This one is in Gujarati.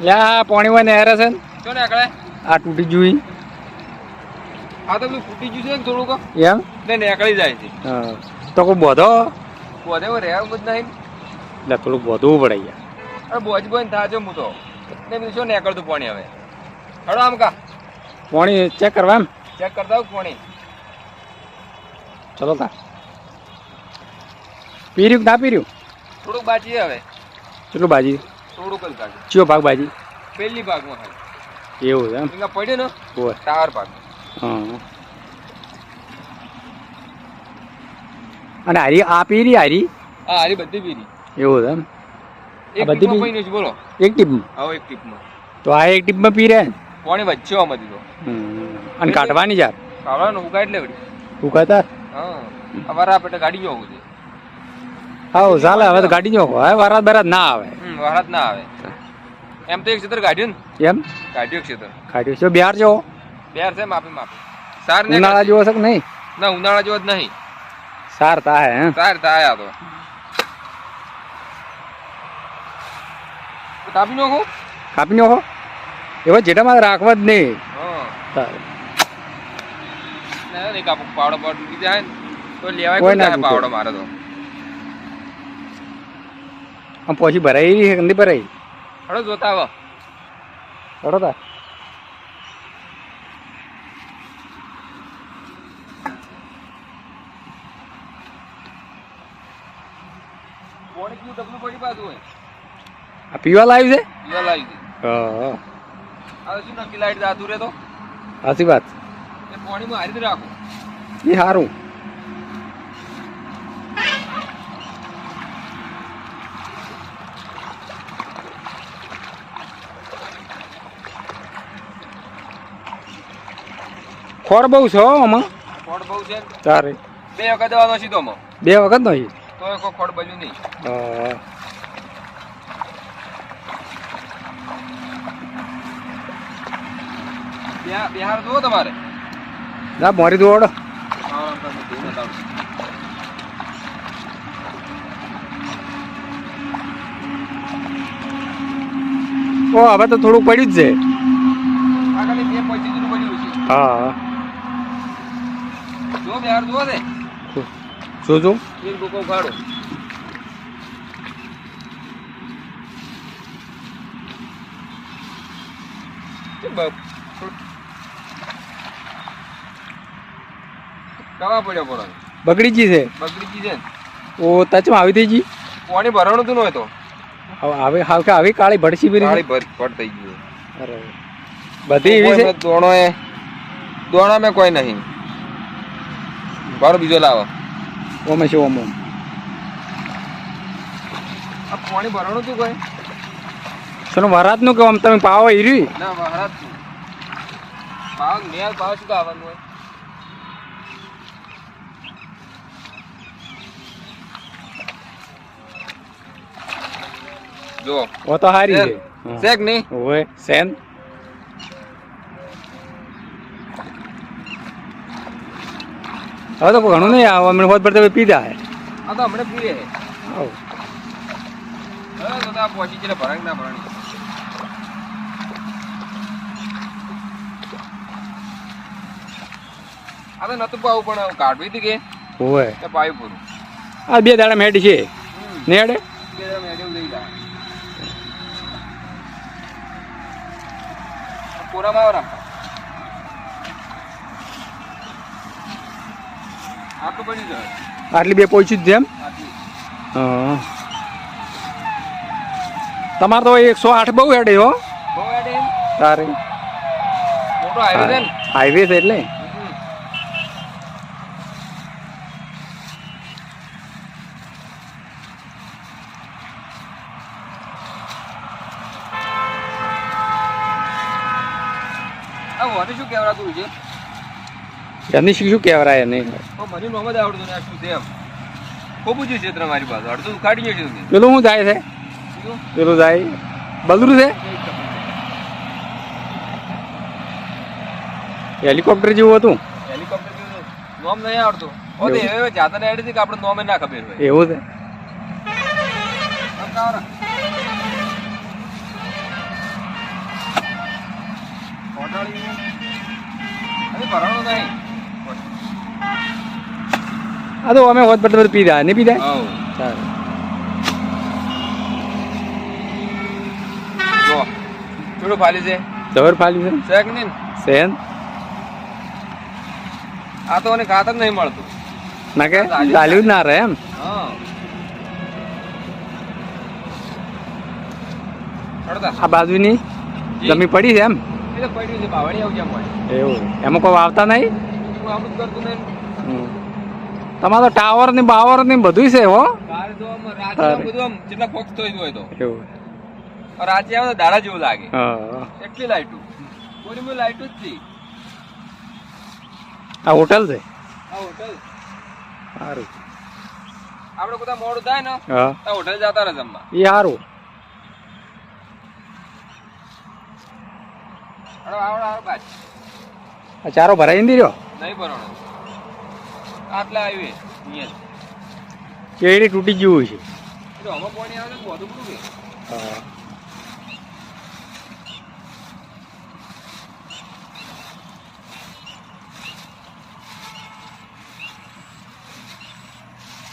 લે આ પાણી હોય નહેર છે ને. ચો ને આગળ આ તૂટી જોઈ. આ તો પેલું ફૂટી ગયું છે ને થોડુંક. એમ? ને નીકળી જાય છે. હા. તો કોઈ બધો? બોધે રહેવું બધું નહીં. એટલે થોડું બધું પડે યાર. અરે બોજ બોજ થાય છે હું તો. ને બીજું શું નીકળતું પાણી હવે? હડો આમ કા. પાણી ચેક કરવા એમ? ચેક કરતા આવું પાણી. ચલો તા. પીર્યું ના પીર્યું? થોડુંક બાકી હવે. કેટલું બાજી? થોડુંક જ કાઢ્યું ચિયો ભાગ બાજી? પહેલી ભાગમાં ખાલી. એવું છે એમ? અહીંયા પડે ને? હોય ચાર ભાગ. હા અને હારી આ પીરી હારી? હા હારી બધી પીરી. એવું છે એમ? એક બધી પીરી પી- બોલો. એક ટીપમાં? હા એક ટીપમાં. તો આ એક ટીપમાં પી રહ્યા કોણે વચ્ચે આમાંથી તો. અને કાઢવાની યાર કાઢવાનું ઉગાડ લેવડી. ઉગાતા હા. અમારા પેટે ગાડી જોવું છે. હા ચાલે હવે તો ગાડી જો હવે વરાત બરાત ના આવે. વરાત ના આવે. એમ તો એક ક્ષેત્ર કાઢ્યું ને. એમ? કાઢ્યું ક્ષેત્ર. કાઢ્યું છે. બિહાર જો બિહાર છે માફી માપી સાર ને ઉનાળા જેવો છે કે નહીં? ના ઉનાળા જેવો જ નહીં. સાર તા હે? સાર તાયા આ તો. કાપી નાખો. કાપી નાખો. એવા જેટામાં રાખવા જ નહીં. પાવડો પાવડો જાય તો લેવાય કોઈ પાવડો મારે તો. આમ પછી ભરાઈ છે કે નહીં ભરાઈ? હળો જોતા આવો. ચડો તા. આ પીવા લાવ્યું છે? પીવા લાવી દે હા હવે શું નક્કી લાઈટ જાતું રે તો? સાચી વાત. એ પાણીમાં હારી રાખો. એ સારું ખોર બહુ છે આમાં. ફોડ બહુ છે. તારે. બે વખત દેવાનો સીધો આમાં. બે વખત નહીં તો કોઈ ખોડ બજ્યું નહીં. હા. બિહાર જુઓ તમારે. ના મોરી દોડ. ઓ હવે તો થોડુંક પડ્યું જ છે. હા. જો બિહાર જુઓ ને. શું શું એક ડોકો ઉખાડો કવા પડ્યો પડો બગડી ગઈ છે. બગડી છે ઓ તચમાં આવી થઈ ગઈ? પાણી ભરવાનું તો હવે આવી હાવ કે આવી કાળી ભડસી ભરી કાળી ભર થઈ ગઈ અરે બધી એવી છે? દોણો એ દોણા મેં કોઈ નહીં. બારો બીજો લાવો. ઓમે છે ઓમ. ઓમ આ પાણી ભરવાનું તું કઈ? શેનો વરાતનું કે આમ તમે પાવ હીરી ના મહારાજ પાવ નેર પાવ શું આવવાનું હોય? જો ઓ તો હારી છે. શેક નહીં. ઓય સેન હવે તો ઘણું નહીં આવે અમને હોત પડતા પીધા હે આ તો હમણાં પીએ. હવે. પહોંચી એટલે ભરાય ના ભરાણી આ તો નતું પાવું પણ કાઢવી હતી કે. ઓય તે પાયું પૂરું. આ બે દાડા મેડ છે. નેડે બે જણા મેડમ લઈ જા પૂરામાં આવો આટલું બે પહોંચી જ જેમ? તમારે તો એકસો આઠ બહુ હેડે હો. તારે. હાઈવે છે એટલે? શું કેવડાતું છે? એમની શું કહેવાય એને? મને નોમ જ આવડતું ને શું તેમ ખૂબ જ ક્ષેત્ર મારી પાસે. અડધું કાઢી ગયું પેલું શું થાય છે? પેલું થાય? બલરું છે? હેલિકોપ્ટર જેવું હતું? હેલિકોપ્ટર નોમ નહીં આવડતું. ઓતે હવે જાતા ને એડી કે આપણે નોમે ના ખબર એવું છે? ઓટાળી અરે આ તો અમે પીધા હવ સારું જો થોડું ફાલી છે જબર ફાલ્યું છે શેક નહીં સેન આ તો મને ખાતર નહીં મળતું ના કે ચાલ્યું જ ના રહે એમ આ બાજુની જમી પડી છે એમ પડ્યું છે બાવળી આવું જેમ હોય એવું એમાં કોઈ વાવતા નહીં હું કરતું નહીં. તમારે ટાવર ને બાવર ને બધું છે હો બધું જેટલા ફોક્સ થયું હોય તો. એવું. રાતે આવે તો દાડા જેવું લાગે. એટલી લાઈટું. પૂરી મેં જ આ હોટલ છે? આ હોટલ. સારું. આપણે બધા મોડું થાય ને તો હોટલ જતા રહે જમવા. એ સારું ચારો ભરાઈ રહ્યો નહીં ભરવાનો. આટલા આવી અહીંયા તૂટી ગયું છે. એટલે તો પાણી આવે તો બધું બધું હા.